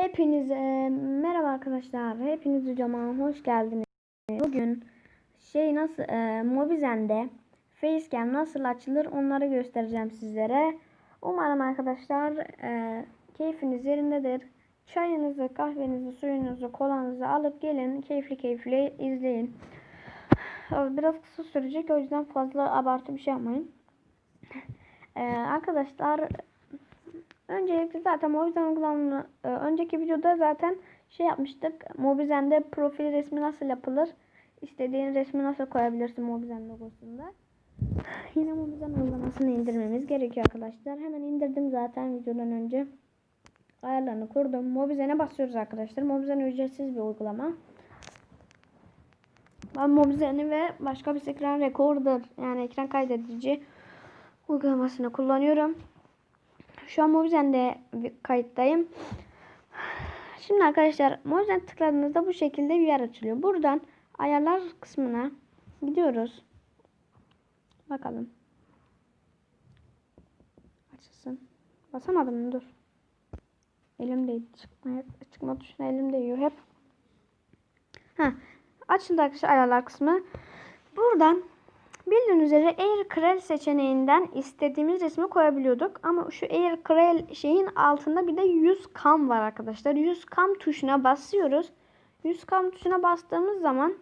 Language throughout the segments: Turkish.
Hepinize merhaba arkadaşlar. Hepiniz videoma hoş geldiniz. Bugün şey nasıl e, Mobizen'de Facecam nasıl açılır onları göstereceğim sizlere. Umarım arkadaşlar e, keyfiniz yerindedir. Çayınızı, kahvenizi, suyunuzu, kolanızı alıp gelin. Keyifli keyifli izleyin. Biraz kısa sürecek o yüzden fazla abartı bir şey yapmayın. E, arkadaşlar Öncelikle zaten Mobizen uygulamını e, önceki videoda zaten şey yapmıştık. Mobizen'de profil resmi nasıl yapılır? İstediğin resmi nasıl koyabilirsin Mobizen logosunda? Yine Mobizen uygulamasını indirmemiz gerekiyor arkadaşlar. Hemen indirdim zaten videodan önce. Ayarlarını kurdum. Mobizen'e basıyoruz arkadaşlar. Mobizen ücretsiz bir uygulama. Ben Mobizen'i ve başka bir ekran recorder yani ekran kaydedici uygulamasını kullanıyorum. Şu an Mobizen'de kayıttayım. Şimdi arkadaşlar Mobizen tıkladığınızda bu şekilde bir yer açılıyor. Buradan ayarlar kısmına gidiyoruz. Bakalım. Açılsın. Basamadım dur. Elim değil. Çıkma, çıkma tuşuna elim değiyor hep. Ha, açıldı arkadaşlar ayarlar kısmı. Buradan Bildiğiniz üzere Air Krel seçeneğinden istediğimiz resmi koyabiliyorduk. Ama şu Air Krel şeyin altında bir de 100 kam var arkadaşlar. 100 kam tuşuna basıyoruz. 100 kam tuşuna bastığımız zaman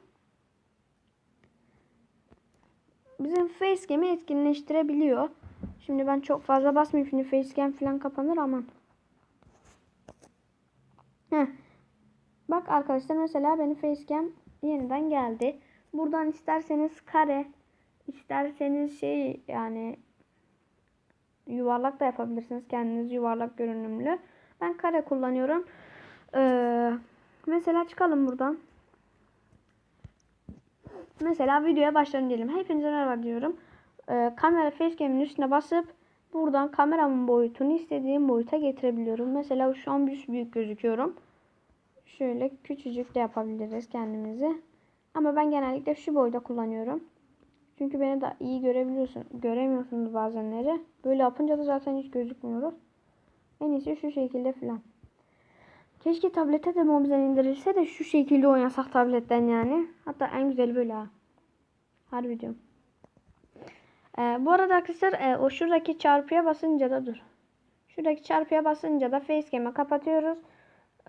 bizim facecam'i etkinleştirebiliyor. Şimdi ben çok fazla basmayayım. Şimdi facecam falan kapanır aman. Heh. Bak arkadaşlar mesela benim facecam yeniden geldi. Buradan isterseniz kare İsterseniz şey yani yuvarlak da yapabilirsiniz. Kendiniz yuvarlak görünümlü. Ben kare kullanıyorum. Ee, mesela çıkalım buradan. Mesela videoya başlayalım diyelim. Hepinize merhaba diyorum. Ee, kamera facecam'in üstüne basıp buradan kameramın boyutunu istediğim boyuta getirebiliyorum. Mesela şu an büyük gözüküyorum. Şöyle küçücük de yapabiliriz kendimizi. Ama ben genellikle şu boyda kullanıyorum. Çünkü beni de iyi görebiliyorsun. Göremiyorsunuz bazenleri. Böyle yapınca da zaten hiç gözükmüyoruz. En iyisi şu şekilde falan. Keşke tablete de mobizen indirilse de şu şekilde oynasak tabletten yani. Hatta en güzeli böyle ha. Harbi diyorum. Ee, bu arada arkadaşlar e, o şuradaki çarpıya basınca da dur. Şuradaki çarpıya basınca da facecam'i kapatıyoruz.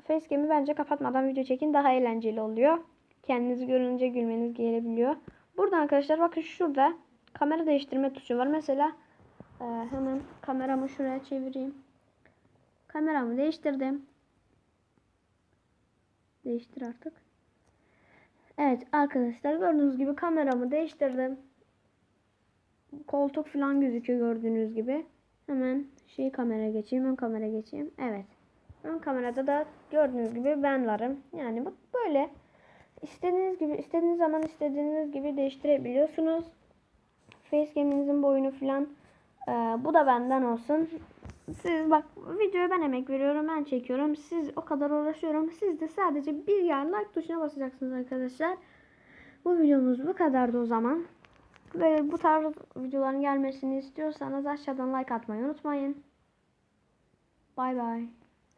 Facecam'i bence kapatmadan video çekin daha eğlenceli oluyor. Kendinizi görünce gülmeniz gelebiliyor. Burada arkadaşlar bakın şurada kamera değiştirme tuşu var. Mesela e, hemen kameramı şuraya çevireyim. Kameramı değiştirdim. Değiştir artık. Evet arkadaşlar gördüğünüz gibi kameramı değiştirdim. Koltuk falan gözüküyor gördüğünüz gibi. Hemen şey kamera geçeyim, ön kamera geçeyim. Evet. Ön kamerada da gördüğünüz gibi ben varım. Yani bu böyle istediğiniz gibi istediğiniz zaman istediğiniz gibi değiştirebiliyorsunuz. Facecam'inizin boyunu falan. Ee, bu da benden olsun. Siz bak videoya ben emek veriyorum ben çekiyorum. Siz o kadar uğraşıyorum. Siz de sadece bir yer like tuşuna basacaksınız arkadaşlar. Bu videomuz bu kadardı o zaman. Böyle bu tarz videoların gelmesini istiyorsanız aşağıdan like atmayı unutmayın. Bay bay.